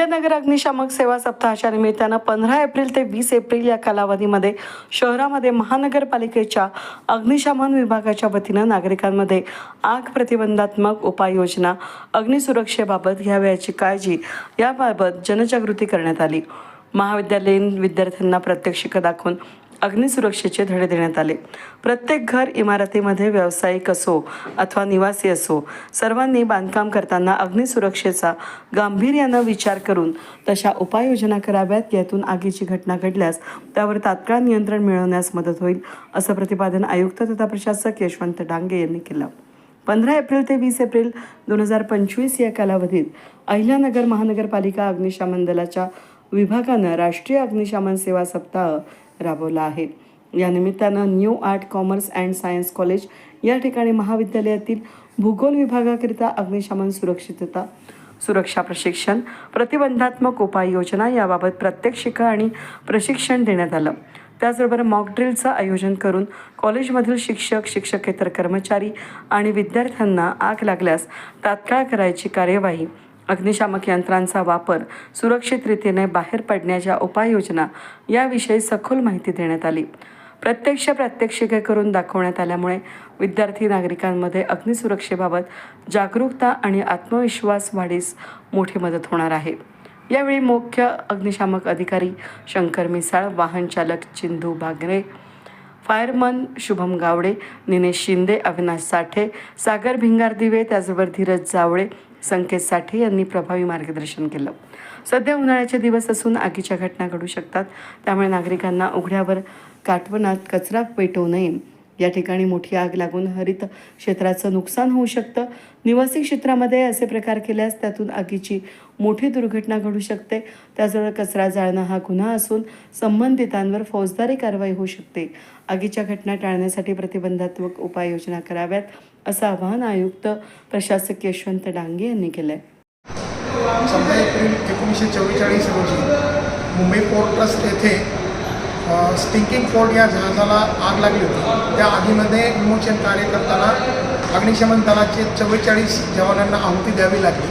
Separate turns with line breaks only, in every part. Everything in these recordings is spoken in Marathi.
विजयनगर अग्निशामक सेवा सप्ताहाच्या निमित्तानं पंधरा एप्रिल ते वीस एप्रिल या कालावधीमध्ये शहरामध्ये महानगरपालिकेच्या अग्निशमन विभागाच्या वतीनं नागरिकांमध्ये आग प्रतिबंधात्मक उपाययोजना अग्निसुरक्षेबाबत घ्यावयाची काळजी याबाबत जनजागृती करण्यात आली. महाविद्यालयीन विद्यार्थ्यांना प्रात्यक्षिकं दाखवून अग्निसुरक्षेचे धडे देण्यात आले. प्रत्येक घर इमारतीमध्ये व्यावसायिक असो अथवा निवासी असो सर्वांनी बांधकाम करताना अग्निसुरक्षेचा गांभीर्यानं विचार करून तशा उपाययोजना कराव्यात. यातून आगीची घटना घडल्यास त्यावर तात्काळ नियंत्रण मिळवण्यास मदत होईल असं प्रतिपादन आयुक्त तथा प्रशासक यशवंत डांगे यांनी केलं. पंधरा एप्रिल ते वीस एप्रिल दोन हजार पंचवीस या कालावधीत अहिल्यानगर महानगरपालिका अग्निशमन दलाच्या विभागानं राष्ट्रीय अग्निशमन सेवा सप्ताह राबवला आहे. या निमित्तानं new art commerce and science college या ठिकाणी महाविद्यालयातील भूगोल विभागाकरिता अग्निशमन सुरक्षितता सुरक्षा प्रशिक्षण प्रतिबंधात्मक उपाययोजना याबाबत प्रात्यक्षिकं आणि प्रशिक्षण देण्यात आलं. त्याचबरोबर मॉकड्रिलचं आयोजन करून कॉलेजमधील शिक्षक शिक्षकेतर कर्मचारी आणि विद्यार्थ्यांना आग लागल्यास तात्काळ करायची कार्यवाही अग्निशामक यंत्रांचा वापर सुरक्षित रीतीने बाहेर पडण्याच्या उपाययोजना याविषयी सखोल माहिती देण्यात आली. प्रत्यक्ष प्रात्यक्षिके करून दाखवण्यात आल्यामुळे विद्यार्थी नागरिकांमध्ये अग्निसुरक्षेबाबत जागरूकता आणि आत्मविश्वास वाढीस मोठी मदत होणार आहे. यावेळी मुख्य अग्निशामक अधिकारी शंकर मिसाळ वाहन चालक चिंधू बागरे फायरमन शुभम गावडे निनेश शिंदे अविनाश साठे सागर भिंगार दिवे त्याचबरोबर धीरज जावळे संकेत साठे यांनी प्रभावी मार्गदर्शन केलं. सध्या उन्हाळ्याचे दिवस असून आगीच्या घटना घडू शकतात. त्यामुळे नागरिकांना उघड्यावर काटवनात कचरा पेटवू नये. या ठिकाणी मोठी आग लागून हरित क्षेत्राचं नुकसान होऊ शकतं. निवासी क्षेत्रामध्ये असे प्रकार केल्यास त्यातून आगीची मोठी दुर्घटना घडू शकते. त्याजवळ कचरा जाळणं हा गुन्हा असून संबंधितांवर फौजदारी कारवाई होऊ शकते. आगीच्या घटना टाळण्यासाठी प्रतिबंधात्मक उपाययोजना कराव्यात असं आवाहन आयुक्त प्रशासक यशवंत डांगे यांनी केलं आहे
एप्रिल एकोणीसशे चव्वेचाळीस रोजी मुंबई पोर्ट ट्रस्ट येथे स्टिंकिंग फोर्ट या जहाजाला आग लागली होती. त्या आगीमध्ये विमोचन कार्य करताना अग्निशमन दलाचे चव्वेचाळीस जवानांना आहुती द्यावी लागली.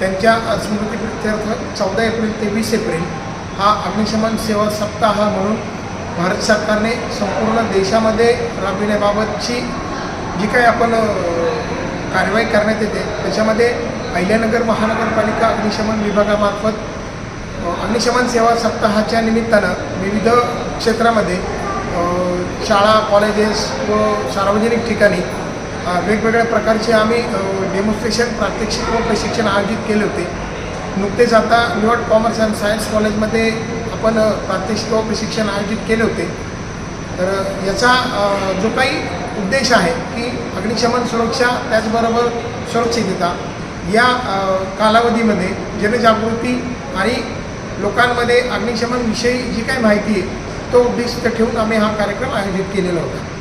त्यांच्या स्मृतीप्रित्यर्थ चौदा एप्रिल ते वीस एप्रिल हा अग्निशमन सेवा सप्ताह म्हणून भारत सरकारने संपूर्ण देशामध्ये राबविण्याबाबतची जी काही आपण कारवाई करण्यात येते त्याच्यामध्ये अहिल्यानगर महानगरपालिका अग्निशमन विभागामार्फत अग्निशमन सेवा सप्ताहाच्या निमित्तानं विविध क्षेत्रामध्ये शाळा कॉलेजेस व सार्वजनिक ठिकाणी वेगवेगळ्या प्रकारचे आम्ही डेमॉन्स्ट्रेशन प्रात्यक्षिक व प्रशिक्षण आयोजित केले होते. नुकतेच आता न्यूयॉर्क कॉमर्स अँड सायन्स कॉलेजमध्ये आपण प्रात्यक्षिक व प्रशिक्षण आयोजित केले होते. तर याचा जो काही उद्देश आहे की अग्निशमन सुरक्षा त्याचबरोबर सुरक्षितता या कालावधीमध्ये जनजागृती आणि लोकांमध्ये अग्निशमनविषयी जी काही माहिती आहे तो उद्दिष्ट ठेवून आम्ही हा कार्यक्रम आयोजित केलेला होता.